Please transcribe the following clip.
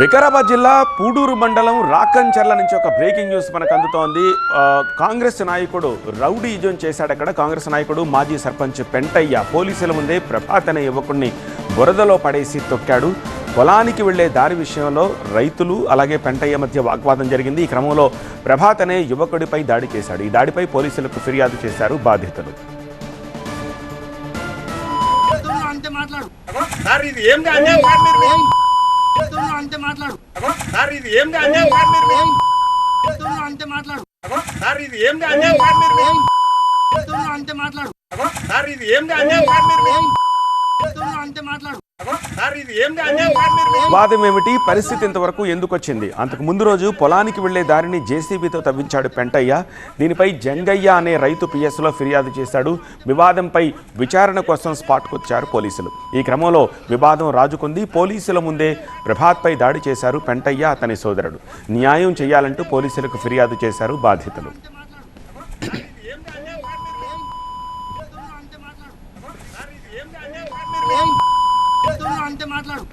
వికారాబాద్ జిల్లా పూడూరు మండలం రాకంచర్ల నుంచి ఒక బ్రేకింగ్ న్యూస్ మనకు అందుతోంది. కాంగ్రెస్ నాయకుడు రౌడీజం చేశాడు అక్కడ. కాంగ్రెస్ నాయకుడు మాజీ సర్పంచ్ పెంటయ్య పోలీసుల ముందే ప్రభాత్ అనే యువకుడిని బురదలో పడేసి తొక్కాడు. పొలానికి వెళ్ళే దారి విషయంలో రైతులు అలాగే పెంటయ్య మధ్య వాగ్వాదం జరిగింది. ఈ క్రమంలో ప్రభాత్ అనే యువకుడిపై దాడి చేశాడు. ఈ దాడిపై పోలీసులకు ఫిర్యాదు చేశారు బాధితులు. మాట్లాడు సార్ ఇది ఏం అన్యాయం సార్ మీరు ఏయ్, చెప్తున్నా అంతే మాట్లాడు. సార్ ఇది ఏం అన్యాయం? సార్ మీరు అంతే మాట్లాడు. సార్ ఇది ఏం అన్యాయం? సార్ మీరు అంతే మాట్లాడు. సార్ ఇది ఏం అన్యాయం? సార్ మీరు అంతే మాట్లాడు. వాదం ఏమిటి? పరిస్థితి ఇంతవరకు ఎందుకు వచ్చింది? అంతకు ముందు రోజు పొలానికి వెళ్ళే దారిని జేసీబీతో తవ్వించాడు పెంటయ్య. దీనిపై జంగయ్య అనే రైతు పిఎస్లో ఫిర్యాదు చేశాడు. వివాదంపై విచారణ కోసం స్పాట్కు వచ్చారు పోలీసులు. ఈ క్రమంలో వివాదం రాజుకుంది. పోలీసుల ముందే ప్రభాత్పై దాడి చేశారు పెంటయ్య అతని సోదరుడు. న్యాయం చేయాలంటూ పోలీసులకు ఫిర్యాదు చేశారు బాధితులు చెప్తున్నా అంతే అంతే మాట్లాడు.